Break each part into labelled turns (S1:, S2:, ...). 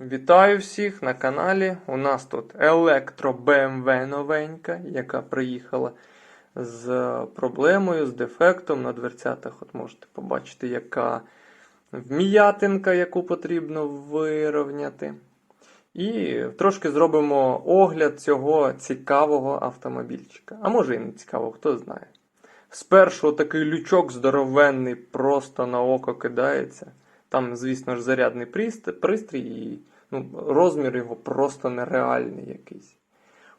S1: Вітаю всіх на каналі. У нас тут електро BMW новенька, яка приїхала з проблемою, з дефектом на дверцятах. От можете побачити, яка вміятинка, яку потрібно вирівняти. І трошки зробимо огляд цього цікавого автомобільчика. А може і не цікавого, хто знає. Спершу такий лючок здоровенний, просто на око кидається. Там, звісно ж, зарядний прист- пристрій, і ну, розмір його просто нереальний якийсь.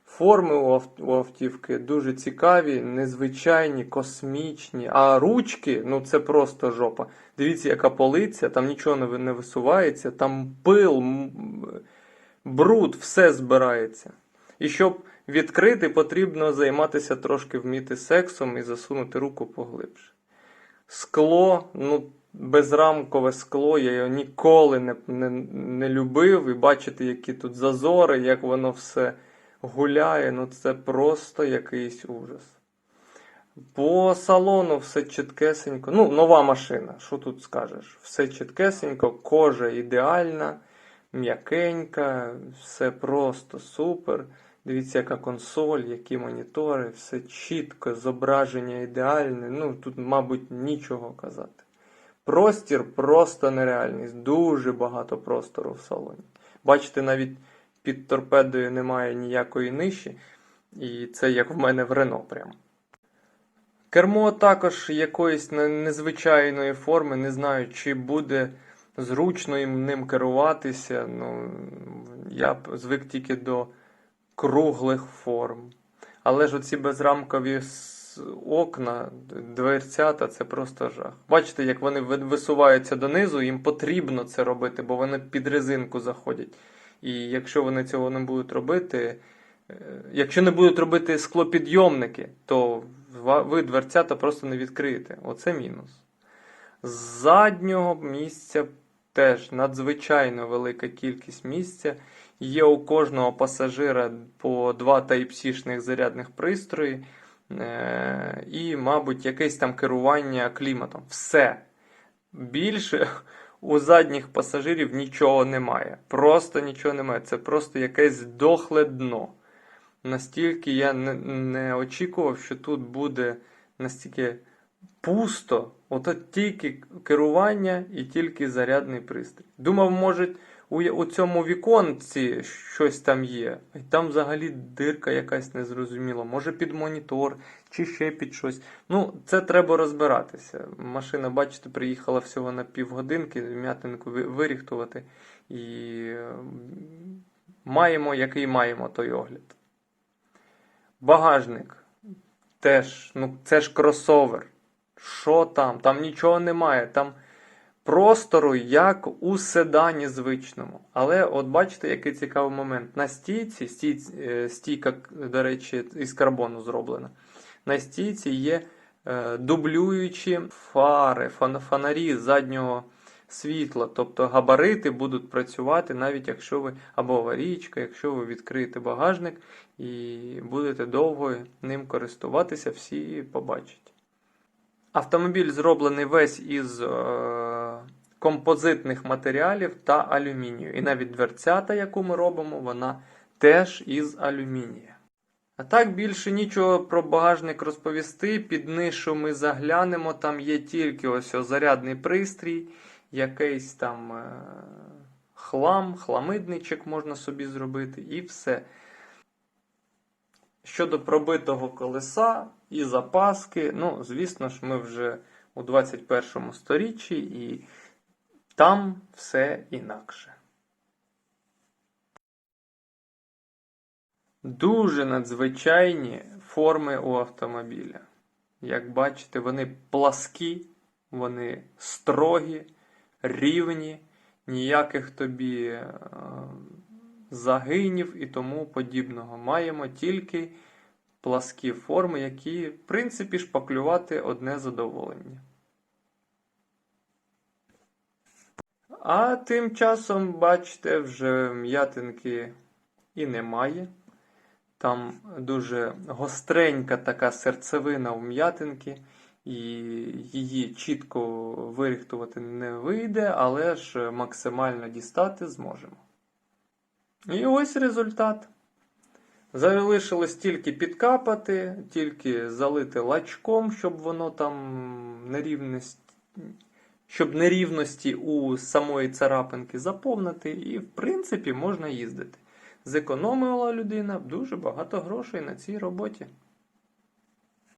S1: Форми у, ав- у автівки дуже цікаві, незвичайні, космічні. А ручки, ну це просто жопа. Дивіться, яка полиця, там нічого не, висувається, там пил, бруд, все збирається. І щоб відкрити, потрібно займатися трошки вміти сексом і засунути руку поглибше. Скло, ну, безрамкове скло, я його ніколи не, не, не любив. І бачити, які тут зазори, як воно все гуляє, ну це просто якийсь ужас. По салону все чіткесенько. Ну, нова машина, що тут скажеш? Все чіткесенько, кожа ідеальна, м'якенька, все просто супер. Дивіться, яка консоль, які монітори, все чітко, зображення ідеальне. Ну, тут, мабуть, нічого казати. Простір просто нереальний. Дуже багато простору в салоні. Бачите, навіть під торпедою немає ніякої ниші, і це як в мене в Рено прямо. Кермо також якоїсь незвичайної форми, не знаю, чи буде зручно їм ним керуватися. Ну, я звик тільки до круглих форм. Але ж оці безрамкові окна, дверцята це просто жах. Бачите, як вони висуваються донизу, їм потрібно це робити, бо вони під резинку заходять. І якщо вони цього не будуть робити, е, якщо не будуть робити склопідйомники, то ви дверцята просто не відкриєте. Оце мінус. З заднього місця теж надзвичайно велика кількість місця. Є у кожного пасажира по два Type-C-шних зарядних пристрої. Е, І, мабуть, якесь там керування кліматом. Все. Більше у задніх пасажирів нічого немає. Просто нічого немає. Це просто якесь дохле дно. Настільки я не, не очікував, що тут буде настільки пусто. Ото тільки керування і тільки зарядний пристрій. Думав, може, у, у цьому віконці щось там є. І там взагалі дирка якась незрозуміла. Може під монітор чи ще під щось. Ну, це треба розбиратися. Машина, бачите, приїхала всього на півгодинки, м'ятинку ви- виріхтувати. І маємо, який маємо той огляд. Багажник. Теж, ну це ж кросовер. Що там? Там нічого немає. Там простору, як у седані звичному. Але от бачите, який цікавий момент. На стійці, стійці е, стійка, до речі, із карбону зроблена. На стійці є е, дублюючі фари, фонарі заднього світла. Тобто габарити будуть працювати, навіть якщо ви або аварійка, якщо ви відкриєте багажник і будете довго ним користуватися, всі побачать. Автомобіль зроблений весь із е, композитних матеріалів та алюмінію. І навіть дверцята, яку ми робимо, вона теж із алюмінія. А так більше нічого про багажник розповісти. Під нишу ми заглянемо. Там є тільки ось зарядний пристрій, якийсь там е, хлам, хламидничок можна собі зробити, і все. Щодо пробитого колеса і запаски, ну, звісно ж, ми вже у 21 сторіччі і там все інакше. Дуже надзвичайні форми у автомобіля. Як бачите, вони пласкі, вони строгі, рівні, ніяких тобі е, загинів і тому подібного. Маємо тільки пласкі форми, які, в принципі, шпаклювати одне задоволення. А тим часом, бачите, вже м'ятинки і немає. Там дуже гостренька така серцевина у м'ятинки, і її чітко виріхтувати не вийде, але ж максимально дістати зможемо. І ось результат. Залишилось тільки підкапати, тільки залити лачком, щоб воно там нерівність, щоб нерівності у самої царапинки заповнити, і в принципі можна їздити. Зекономила людина дуже багато грошей на цій роботі.